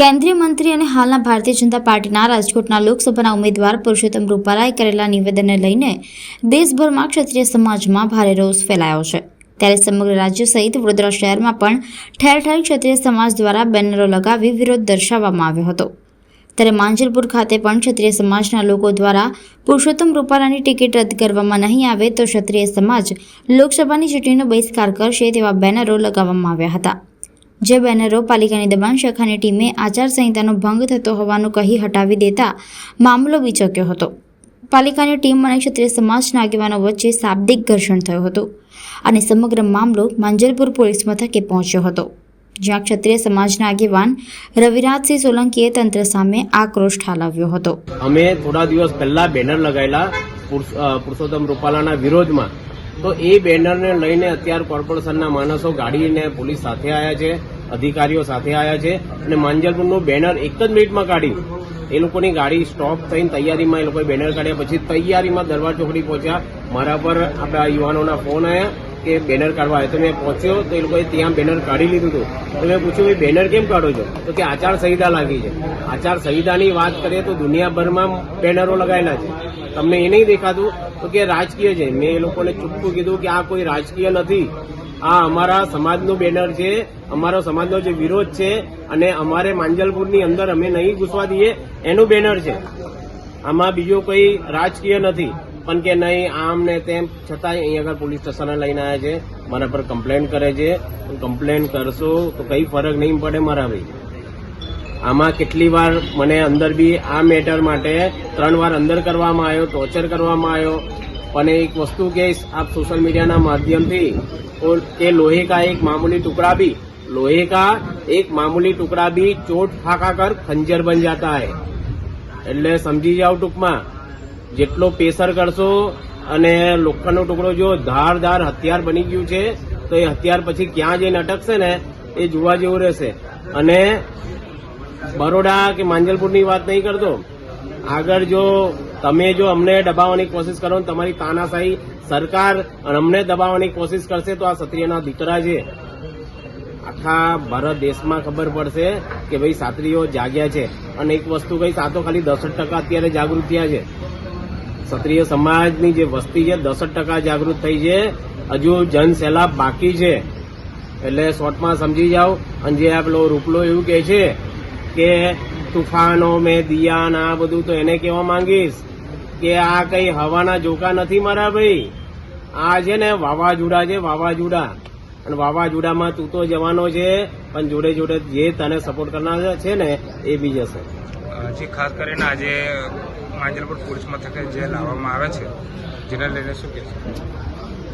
કેન્દ્રીય મંત્રી અને હાલના ભારતીય જનતા પાર્ટીના રાજકોટના લોકસભાના ઉમેદવાર પુરુષોત્તમ રૂપાલાએ કરેલા નિવેદનને લઈને દેશભરમાં ક્ષત્રિય સમાજમાં ભારે રોષ ફેલાયો છે. ત્યારે સમગ્ર રાજ્ય સહિત વડોદરા શહેરમાં પણ ઠેર ઠેર ક્ષત્રિય સમાજ દ્વારા બેનરો લગાવી વિરોધ દર્શાવવામાં આવ્યો હતો. ત્યારે માંજલપુર ખાતે પણ ક્ષત્રિય સમાજના લોકો દ્વારા પુરુષોત્તમ રૂપાલાની ટિકિટ રદ કરવામાં નહીં આવે તો ક્ષત્રિય સમાજ લોકસભાની ચૂંટણીનો બહિષ્કાર કરશે તેવા બેનરો લગાવવામાં આવ્યા હતા. જે બેનરો પાલિકાની દબાણ શાખાની ટીમે આચારસંહિતાનો ભંગ થતો હોવાનું કહી હટાવી દેતા મામલો વિચક્યો હતો. પાલિકાની ટીમ અને ક્ષત્રિય સમાજના આગેવાનો વચ્ચે શાબ્દિક ઘર્ષણ થયું હતું અને સમગ્ર મામલો માંજલપુર પોલીસ મથકે પહોંચ્યો હતો. જ્યાં ક્ષત્રિય સમાજના આગેવાન રવિરાજસિંહ સોલંકીએ તંત્ર સામે આક્રોશ ઠાલવ્યો હતો. અમે થોડા દિવસ પહેલા બેનર લગાવેલા પુરુષોત્તમ રૂપાલાના વિરોધમાં તો એ બેનરને લઈને અત્યારે કોર્પોરેશનના માણસો ગાડીને પોલીસ સાથે આવ્યા છે, અધિકારીઓ સાથે આવ્યા છે અને માંજલપુરનું બેનર એક જ મિનિટમાં કાઢ્યું એ લોકોની ગાડી સ્ટોપ થઈને તૈયારીમાં એ લોકોએ બેનર કાઢ્યા. પછી તૈયારીમાં દરબાર ચોકડી પહોંચ્યા. મારા પર આપણા યુવાનોના ફોન આવ્યા કે બેનર કાઢવા આવ્યો તો મેં પહોંચ્યો તો એ લોકોએ ત્યાં બેનર કાઢી લીધું હતું. તો મેં પૂછ્યું, ભાઈ બેનર કેમ કાઢો છો? તો કે, આચાર સંહિતા લાગી છે. આચાર સંહિતાની વાત કરીએ તો દુનિયાભરમાં બેનરો લગાવેલા છે. તમને એ નહીં દેખાતું તો કે રાજકીય છે. મેં એ લોકોને ચોખ્ખું કીધું કે આ કોઈ રાજકીય નથી. આ અમારા સમાજનું બેનર છે, અમારો સમાજનો જે વિરોધ છે અને અમારે માંજલપુરની અંદર અમે નહીં ઘૂસવા દઈએ, એનું બેનર છે. આમાં બીજો કોઈ રાજકીય નથી. પણ કે નહીં, આમ ને તેમ છતાંય અહીંયા આગળ પોલીસ સ્ટેશને લઈને આવ્યા છે. મારા પર કમ્પ્લેન કરે છે. કમ્પ્લેન કરશો તો કંઈ ફરક નહીં પડે મારા ભાઈ. આમાં કેટલી વાર મને અંદર બી આ મેટર માટે ત્રણ વાર અંદર કરવામાં આવ્યો ટોર્ચર કરવામાં આવ્યો. પણ એક વસ્તુ કહીશ આપ સોશિયલ મીડિયાના માધ્યમથી કે લોહી કા એક મામૂલી ટુકડા બી, લોહે કા એક મામૂલી ટુકડા બી ચોટ ફાકા કર ખંજર બન જાતા હૈ. એટલે સમજી જાઓ ટૂંકમાં. જેટલો પેસર કરશો અને લોખંડનો ટુકડો જો ધારદાર હથિયાર બની ગયું છે, તો એ હથિયાર પછી ક્યાં જઈને અટકશે ને એ જોવા જેવું રહેશે. અને બરોડા કે માંજલપુરની વાત નહીં કરતો, આગળ જો તમે જો અમને દબાવવાની કોશિશ કરો તમારી તાનાશાહી સરકાર અમને દબાવવાની કોશિશ કરશે તો આ ક્ષત્રિયના દીકરા છે. આખા ભારત દેશમાં ખબર પડશે કે ભાઈ સાત્રીઓ જાગ્યા છે. અને એક વસ્તુ કઈ સાતો ખાલી દસઠ ટકા અત્યારે જાગૃત થયા છે. ક્ષત્રિય સમાજની જે વસ્તી છે, દસઠ ટકા જાગૃત થઈ છે. હજુ જનસેલાબ બાકી છે. એટલે શોર્ટમાં સમજી જાઓ. અને જે આ પેલો રૂપલો એવું કહે છે કે તુફાનો, મેં દિયા ના બધું તો એને કહેવા માંગીશ કે આ કઈ હવાના જોકા નથી મારા ભાઈ. આ છે ને વાવાઝોડા છે, વાવાઝોડા. અને વાવાઝોડામાં તું તો જવાનો છે, પણ જોડે જોડે જે તને સપોર્ટ કરનાર છે ને, એ બી જશે. જે ખાસ કરીને આજે માંજલપુર પોલીસ મથકે જે લાવવામાં આવે છે, જેના લઈને શું કે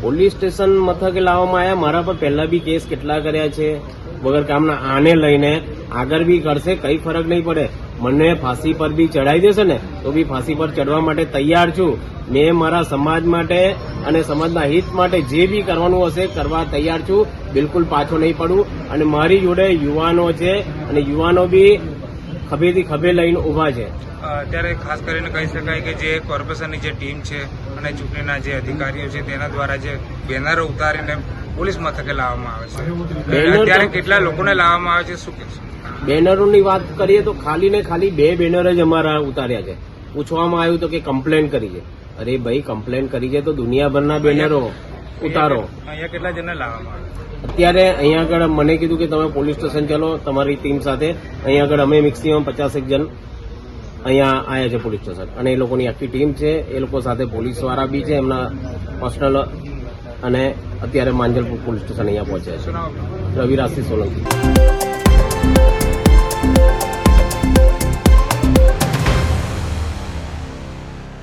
પોલીસ સ્ટેશન મથકે લાવવામાં આવ્યા. મારા પર પહેલા બી કેસ કેટલા કર્યા છે? વગર કામના આને લઈને આગળ બી કરશે, કઈ ફરક નહીં પડે. મને ફાંસી પર બી ચડાવી દેશે ને, તો બી ફાંસી પર ચડવા માટે તૈયાર છું. મેં મારા સમાજ માટે અને સમાજના હિત માટે જે બી કરવાનું હશે, કરવા તૈયાર છું. બિલકુલ પાછો નહીં પડું. અને મારી જોડે યુવાનો છે, અને યુવાનો બી ખભેથી ખભે લઈને ઊભા છે. અત્યારે ખાસ કરીને કહી શકાય કે જે કોર્પોરેશનની જે ટીમ છે અને ચૂંટણીના જે અધિકારીઓ છે તેના દ્વારા જે બેનરો ઉતારીને પોલીસ મથકે લાવવામાં આવે છે. અત્યારે કેટલા લોકોને લાવવામાં આવે છે શું કહેશો? બેનરોની વાત કરીએ તો ખાલી ને ખાલી બે બેનર જ અમારા ઉતાર્યા છે. પૂછવામાં આવ્યું તો કે કમ્પ્લેન કરી છે. અરે ભાઈ કમ્પ્લેન કરી છે તો દુનિયાભરના બેનરો ઉતારો. અહીંયા કેટલા જણને લાવવામાં આવે? અત્યારે અહીંયા આગળ મને કીધું કે તમે પોલીસ સ્ટેશન ચલો તમારી ટીમ સાથે. અહીંયા આગળ અમે મેક્સિમમ પચાસેક જણ. અહીંયા આવ્યા છે પોલીસ સ્ટેશન અને એ લોકોની આખી ટીમ છે, એ લોકો સાથે પોલીસવાળા બી છે, એમના પર્સનલ અને અત્યારે માંજલપુર પોલીસ સ્ટેશન અહીંયા પહોંચ્યા? છે રવિરાજસિંહ સોલંકી